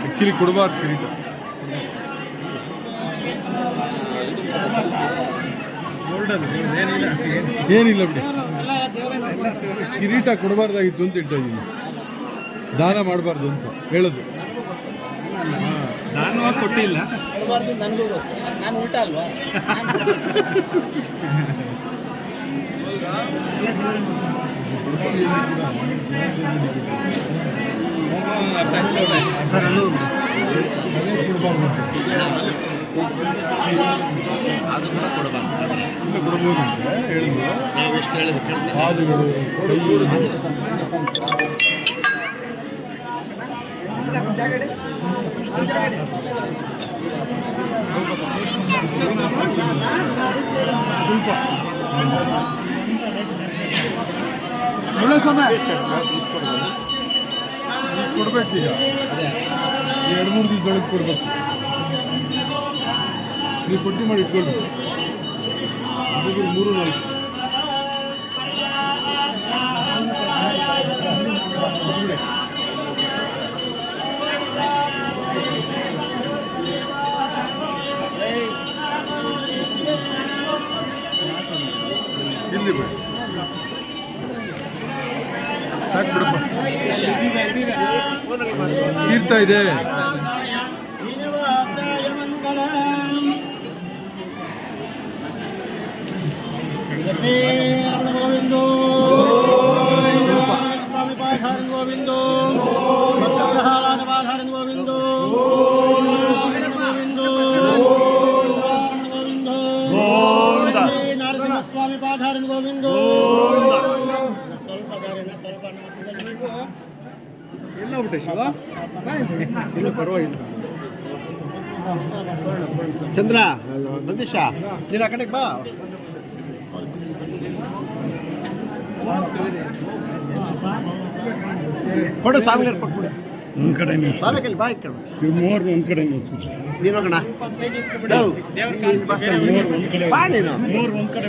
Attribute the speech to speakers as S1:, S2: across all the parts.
S1: Actually ಕೊಡಬಾರ್ದು ಕಿರೀಟ ಏನಿಲ್ಲ ಬಿಡಿ. ಕಿರೀಟ ಕೊಡಬಾರ್ದಾಗಿತ್ತು ಅಂತ ಇಟ್ಟ ಇದ್ದೀನಿ. ದಾನ ಮಾಡಬಾರ್ದು ಅಂತ ಹೇಳೋದು.
S2: ದಾನವಾಗಿ ಕೊಟ್ಟಿಲ್ಲ
S3: ನಾನು ಅಲ್ವಾ
S2: ಅದು ಕೂಡ ಕೊಡಬಾರ್ದು
S1: ಇಲ್ಲ ಕೊಡಬಹುದು ಅಂತ ಹೇಳಿದ್ರು
S2: ನಾವು ಎಷ್ಟು ಹೇಳಿದ್ರು ಕೇಳ್ತಾರೆ
S1: ಪಾದಗಳು ಕೈ ಸ್ವಲ್ಪ ಒಳ್ಳೆ ಸಮಯ. ಕೊಡ್ಬೇಕು ಈಗ ಎರಡು ಮೂರು ದಿವಸದೊಳಗೆ ಕೊಡ್ಬೇಕು. ನೀವು ಪಟ್ಟಿ ಮಾಡಿ ಇಟ್ಕೊಳ್ಬೇಕು ಮೂರು ನಾಲ್ಕು. ತೀರ್ಥ ಇದೆ.
S3: ಗೋವಿಂದೋ
S2: ಶಿವ. ಇಲ್ಲ ಪರವಾಗಿಲ್ಲ. ಚಂದ್ರ ನಂದೀಶ ನೀನು ಆ ಕಡೆಗೆ ಬಾ. ಕೊಡು ಸ್ವಾಮಿಗೆ ಕೊಟ್ಬಿಡು.
S1: ಒಂದು ಕಡೆ
S2: ಸ್ವಾಮಿ ಕೈಲಿ ಬಾ ಇಕ್ಕಳು
S1: ಮೂವರು ಒಂದು ಕಡೆ
S2: ನೀನು ಹೋಗೋಣ. ಬಾ ನೀನು.
S1: ಮೂರು ಒಂದು ಕಡೆ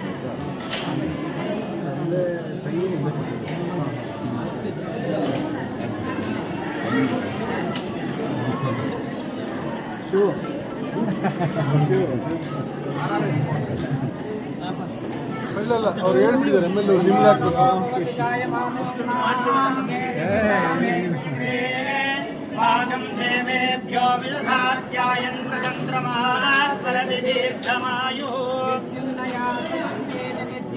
S3: Sure.
S1: ಇಲ್ಲ ಇಲ್ಲ ಅವ್ರು ಹೇಳ್ಬಿಟ್ಟಿದ್ದಾರೆ ಎಮ್ ಎಲ್ ನಿಮ್ಗೆ ಹಾಕ್ಬೇಕು ಚಂದ್ರಮಾಸ್ಮರತಿ ದೀರ್ಘಮಾಯು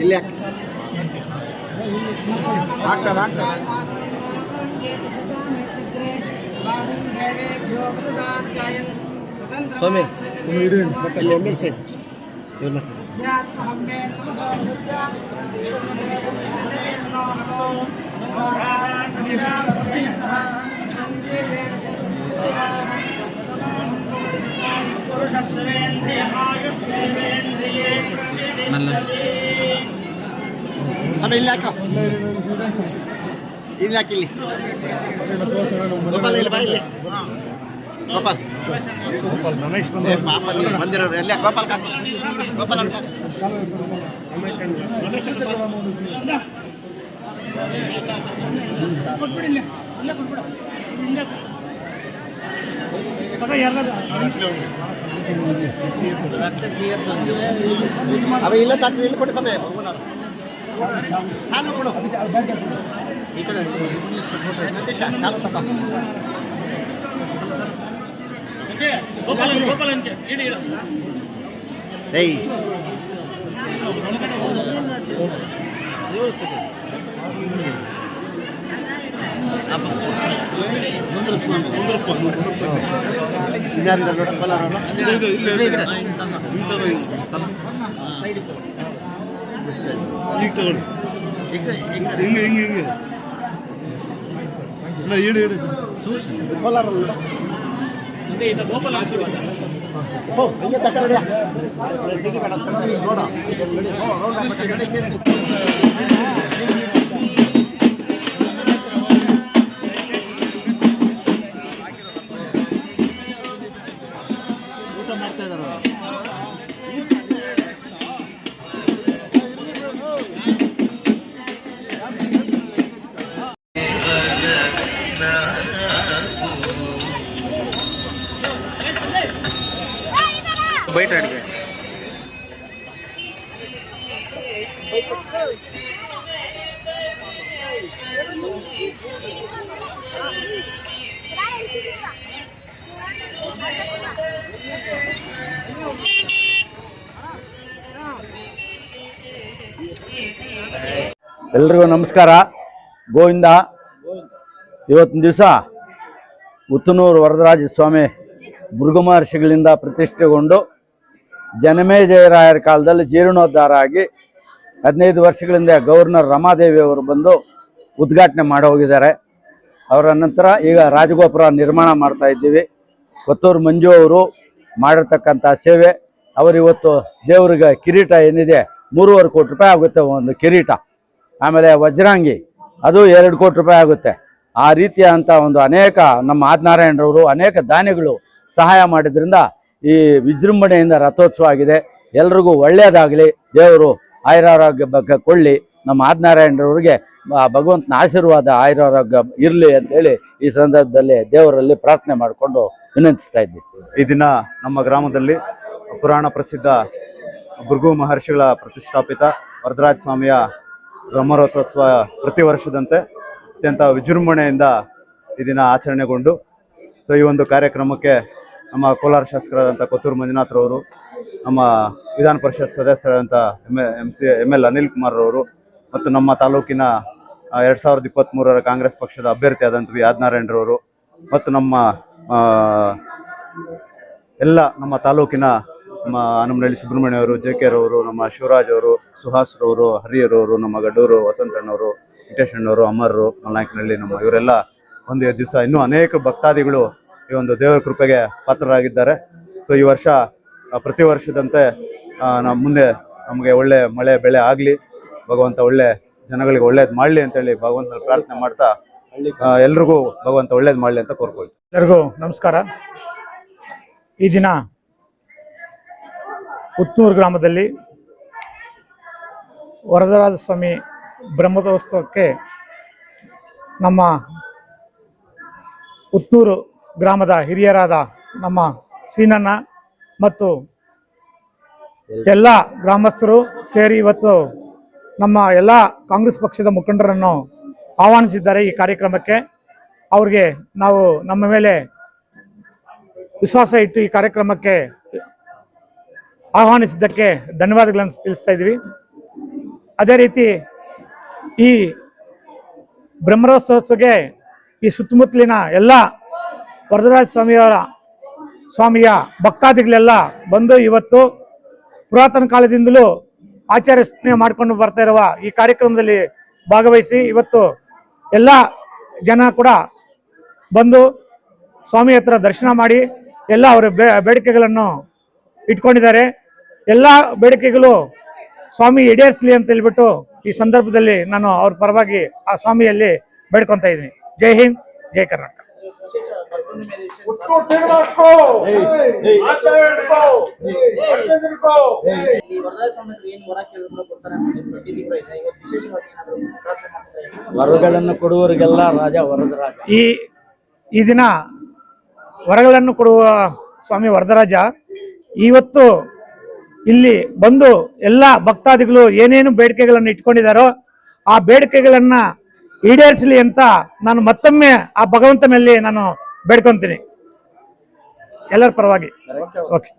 S2: ಇಲ್ಲಿ ಹಾಕ್ತಾರೆ ಹಾಕ್ತಾರೆ ಸ್ವಾಮಿ ಮತ್ತೆ ಅಲ್ಲಿ ಎಲ್ಲಿ ಸೈಡ್ ಇವ್ರನ್ನ
S3: Thank you.
S2: ಆಮೇಲೆ ಇಲ್ಲಿ ಹಾಕೋ. ಇಲ್ಲಿ ಹಾಕಿ ಇಲ್ಲಿ. ಗೋಪಾಲ್ ಇಲ್ಲಿ ಬಾ ಇಲ್ಲಿ. ಗೋಪಾಲ್. ಏ, ಪಾಪ ನೀವು ಬಂದಿರೋರು. ಎಲ್ಲ ಗೋಪಾಲ್ ಕಾಕ. ಗೋಪಾಲ್ ಅಂತ ಹಾಕು. ಅವ ಇಲ್ಲ ತಾಕು ಇಲ್ಲಿ ಕೊಡಿ ಸಮಯ. ಕೊಡು. ಈ ಕಡೆ ನಂದೀಶ ಏಯ್.
S1: ಈಗ ತಗೊಳ್ಳಿ ಹಿಂಗೆ ಹಿಂಗೆ ಹಿಂಗೆ ಇಲ್ಲ ಇಡು ಇಡು
S2: ಕೋಲಾರವರು ಹೋ ಹಂಗೆ ತಗೊಂಡ್ಯಾ ತೆಗಿಬೇಡ ಅಂತ ಹೇಳ್ತಾರೆ. ನೋಡು
S4: ಎಲ್ರಿಗೂ ನಮಸ್ಕಾರ. ಗೋವಿಂದ. ಇವತ್ತಿನ ದಿವಸ ಉತ್ತನೂರು ವರದರಾಜ ಸ್ವಾಮಿ ಮೃಗಮಹರ್ಷಿಗಳಿಂದ ಪ್ರತಿಷ್ಠೆಗೊಂಡು ಜನಮೇಜಯರಾಯರ ಕಾಲದಲ್ಲಿ ಜೀರ್ಣೋದ್ಧಾರ ಆಗಿ ಹದಿನೈದು ವರ್ಷಗಳಿಂದ ಗವರ್ನರ್ ರಮಾದೇವಿ ಅವರು ಬಂದು ಉದ್ಘಾಟನೆ ಮಾಡಿ ಹೋಗಿದ್ದಾರೆ. ಅವರ ನಂತರ ಈಗ ರಾಜಗೋಪುರ ನಿರ್ಮಾಣ ಮಾಡ್ತಾ ಇದ್ದೀವಿ. ಕೊತ್ತೂರು ಮಂಜು ಅವರು ಮಾಡಿರ್ತಕ್ಕಂಥ ಸೇವೆ ಅವರಿವತ್ತು ದೇವರಿಗೆ ಕಿರೀಟ ಏನಿದೆ, ಮೂರುವರೆ ಕೋಟಿ ರೂಪಾಯಿ ಆಗುತ್ತೆ ಒಂದು ಕಿರೀಟ. ಆಮೇಲೆ ವಜ್ರಾಂಗಿ, ಅದು ಎರಡು ಕೋಟಿ ರೂಪಾಯಿ ಆಗುತ್ತೆ. ಆ ರೀತಿಯಾದಂಥ ಒಂದು ಅನೇಕ ನಮ್ಮ ಆದಿನಾರಾಯಣರವರು ಅನೇಕ ದಾನಿಗಳು ಸಹಾಯ ಮಾಡಿದ್ರಿಂದ ಈ ವಿಜೃಂಭಣೆಯಿಂದ ರಥೋತ್ಸವ ಆಗಿದೆ. ಎಲ್ರಿಗೂ ಒಳ್ಳೆಯದಾಗಲಿ. ದೇವರು ಆಯುರಾರೋಗ್ಯ ಬಗ್ಗೆ ಕೊಳ್ಳಿ ನಮ್ಮ ಆದಿನಾರಾಯಣರವ್ರಿಗೆ ಭಗವಂತನ ಆಶೀರ್ವಾದ ಆಯುರಾರೋಗ್ಯ ಇರಲಿ ಅಂತೇಳಿ ಈ ಸಂದರ್ಭದಲ್ಲಿ ದೇವರಲ್ಲಿ ಪ್ರಾರ್ಥನೆ ಮಾಡಿಕೊಂಡು ವಿನಂತಿಸ್ತಾ ಇದ್ವಿ
S5: ಈ ದಿನ ನಮ್ಮ ಗ್ರಾಮದಲ್ಲಿ ಪುರಾಣ ಪ್ರಸಿದ್ಧ ಭೃಗು ಮಹರ್ಷಿಗಳ ಪ್ರತಿಷ್ಠಾಪಿತ ವರದರಾಜ ಸ್ವಾಮಿಯ ಬ್ರಹ್ಮರಥೋತ್ಸವ ಪ್ರತಿ ವರ್ಷದಂತೆ ಅತ್ಯಂತ ವಿಜೃಂಭಣೆಯಿಂದ ಈ ದಿನ ಆಚರಣೆಗೊಂಡು, ಸೊ ಈ ಒಂದು ಕಾರ್ಯಕ್ರಮಕ್ಕೆ ನಮ್ಮ ಕೋಲಾರ ಶಾಸಕರಾದಂಥ ಕೊತ್ತೂರು ಮಂಜುನಾಥ್ರವರು ನಮ್ಮ ವಿಧಾನ ಪರಿಷತ್ ಸದಸ್ಯರಾದಂಥ M M C M L Anil ಕುಮಾರ್ರವರು ಮತ್ತು ನಮ್ಮ ತಾಲೂಕಿನ ಎರಡು ಸಾವಿರದ ಇಪ್ಪತ್ತ್ಮೂರರ ಕಾಂಗ್ರೆಸ್ ಪಕ್ಷದ ಅಭ್ಯರ್ಥಿ ಆದಂಥ ವಿ. ಆದ್ನಾರಾಯಣರವರು ಮತ್ತು ನಮ್ಮ ಎಲ್ಲ ನಮ್ಮ ತಾಲೂಕಿನ, ನಮ್ಮ ಹನುಮನಹಳ್ಳಿ ಸುಬ್ರಹ್ಮಣ್ಯವರು ಜೆ ಕೆ ರವರು, ನಮ್ಮ ಶಿವರಾಜ್ ಅವರು, ಸುಹಾಸ್ ರವರು ಹರಿಯರವರು ನಮ್ಮ ಗಡ್ಡೂರು ವಸಂತಣ್ಣವರು ವೆಂಕಟೇಶ್ ಅಮರರು ಅಮರ್ರು ಮಲ್ನಾಯಕನಹಳ್ಳಿ, ನಮ್ಮ ಇವರೆಲ್ಲ ಒಂದೇ ದಿವಸ ಇನ್ನೂ ಅನೇಕ ಭಕ್ತಾದಿಗಳು ಈ ಒಂದು ದೇವರ ಕೃಪೆಗೆ ಪಾತ್ರರಾಗಿದ್ದಾರೆ. ಸೊ ಈ ವರ್ಷ ಪ್ರತಿ ವರ್ಷದಂತೆ ನಮ್ಮ ಮುಂದೆ ನಮಗೆ ಒಳ್ಳೆ ಮಳೆ, ಬೆಳೆ ಆಗಲಿ, ಭಗವಂತ ಒಳ್ಳೆ ಜನಗಳಿಗೆ ಒಳ್ಳೇದು ಮಾಡಲಿ ಅಂತೇಳಿ ಭಗವಂತನ ಪ್ರಾರ್ಥನೆ ಮಾಡ್ತಾ ಎಲ್ರಿಗೂ ಭಗವಂತ ಒಳ್ಳೇದು ಮಾಡಲಿ ಅಂತ ಕೋರ್ಕೊಳ್ಳಿ
S6: ಎಲ್ಲರಿಗೂ ನಮಸ್ಕಾರ. ಈ ದಿನ ಪುತ್ತೂರು ಗ್ರಾಮದಲ್ಲಿ ವರದರಾಜ ಸ್ವಾಮಿ ಬ್ರಹ್ಮೋತ್ಸವಕ್ಕೆ ನಮ್ಮ ಪುತ್ತೂರು ಗ್ರಾಮದ ಹಿರಿಯರಾದ ನಮ್ಮ ಶ್ರೀನನ್ನ ಮತ್ತು ಎಲ್ಲ ಗ್ರಾಮಸ್ಥರು ಸೇರಿ ಇವತ್ತು ನಮ್ಮ ಎಲ್ಲ ಕಾಂಗ್ರೆಸ್ ಪಕ್ಷದ ಮುಖಂಡರನ್ನು ಆಹ್ವಾನಿಸಿದ್ದಾರೆ ಈ ಕಾರ್ಯಕ್ರಮಕ್ಕೆ. ಅವ್ರಿಗೆ ನಾವು ನಮ್ಮ ಮೇಲೆ ವಿಶ್ವಾಸ ಇಟ್ಟು ಈ ಕಾರ್ಯಕ್ರಮಕ್ಕೆ ಆಹ್ವಾನಿಸಿದ್ದಕ್ಕೆ ಧನ್ಯವಾದಗಳನ್ನು ತಿಳಿಸ್ತಾ ಇದ್ದೀವಿ. ಅದೇ ರೀತಿ ಈ ಬ್ರಹ್ಮರೋತ್ಸವಕ್ಕೆ ಈ ಸುತ್ತಮುತ್ತಲಿನ ಎಲ್ಲ ವರದರಾಜ ಸ್ವಾಮಿಯವರ ಸ್ವಾಮಿಯ ಭಕ್ತಾದಿಗಳೆಲ್ಲ ಬಂದು ಇವತ್ತು ಪುರಾತನ ಕಾಲದಿಂದಲೂ ಆಚರಣೆ ಮಾಡಿಕೊಂಡು ಬರ್ತಾ ಇರುವ ಈ ಕಾರ್ಯಕ್ರಮದಲ್ಲಿ ಭಾಗವಹಿಸಿ ಇವತ್ತು ಎಲ್ಲ ಜನ ಕೂಡ ಬಂದು ಸ್ವಾಮಿ ಹತ್ರ ದರ್ಶನ ಮಾಡಿ ಎಲ್ಲ ಅವರ ಬೇಡಿಕೆಗಳನ್ನು ಇಟ್ಕೊಂಡಿದ್ದಾರೆ. ಎಲ್ಲ ಬೇಡಿಕೆಗಳು ಸ್ವಾಮಿ ಈಡೇರಿಸಲಿ ಅಂತ ಹೇಳ್ಬಿಟ್ಟು ಈ ಸಂದರ್ಭದಲ್ಲಿ ನಾನು ಅವ್ರ ಪರವಾಗಿ ಆ ಸ್ವಾಮಿಯಲ್ಲಿ ಬೇಡ್ಕೊತಾ ಇದ್ದೀನಿ. ಜೈ ಹಿಂದ್, ಜೈ ಕರ್ನಾಟಕ.
S3: ಮಾಡ್ತಾರೆ
S4: ವರಗಳನ್ನು ಕೊಡುವವರಿಗೆಲ್ಲ ರಾಜ ವರದ ರಾಜ
S6: ಈ ಈ ದಿನ ವರಗಳನ್ನು ಕೊಡುವ ಸ್ವಾಮಿ ವರದರಾಜ, ಇವತ್ತು ಇಲ್ಲಿ ಬಂದು ಎಲ್ಲ ಭಕ್ತಾದಿಗಳು ಏನೇನು ಬೇಡಿಕೆಗಳನ್ನು ಇಟ್ಕೊಂಡಿದ್ದಾರೋ ಆ ಬೇಡಿಕೆಗಳನ್ನ ಈಡೇರಿಸಲಿ ಅಂತ ನಾನು ಮತ್ತೊಮ್ಮೆ ಆ ಭಗವಂತನಲ್ಲಿ ನಾನು ಬೇಡ್ಕೊಂತೀನಿ. ಎಲ್ಲರ ಪರವಾಗಿ. ಓಕೆ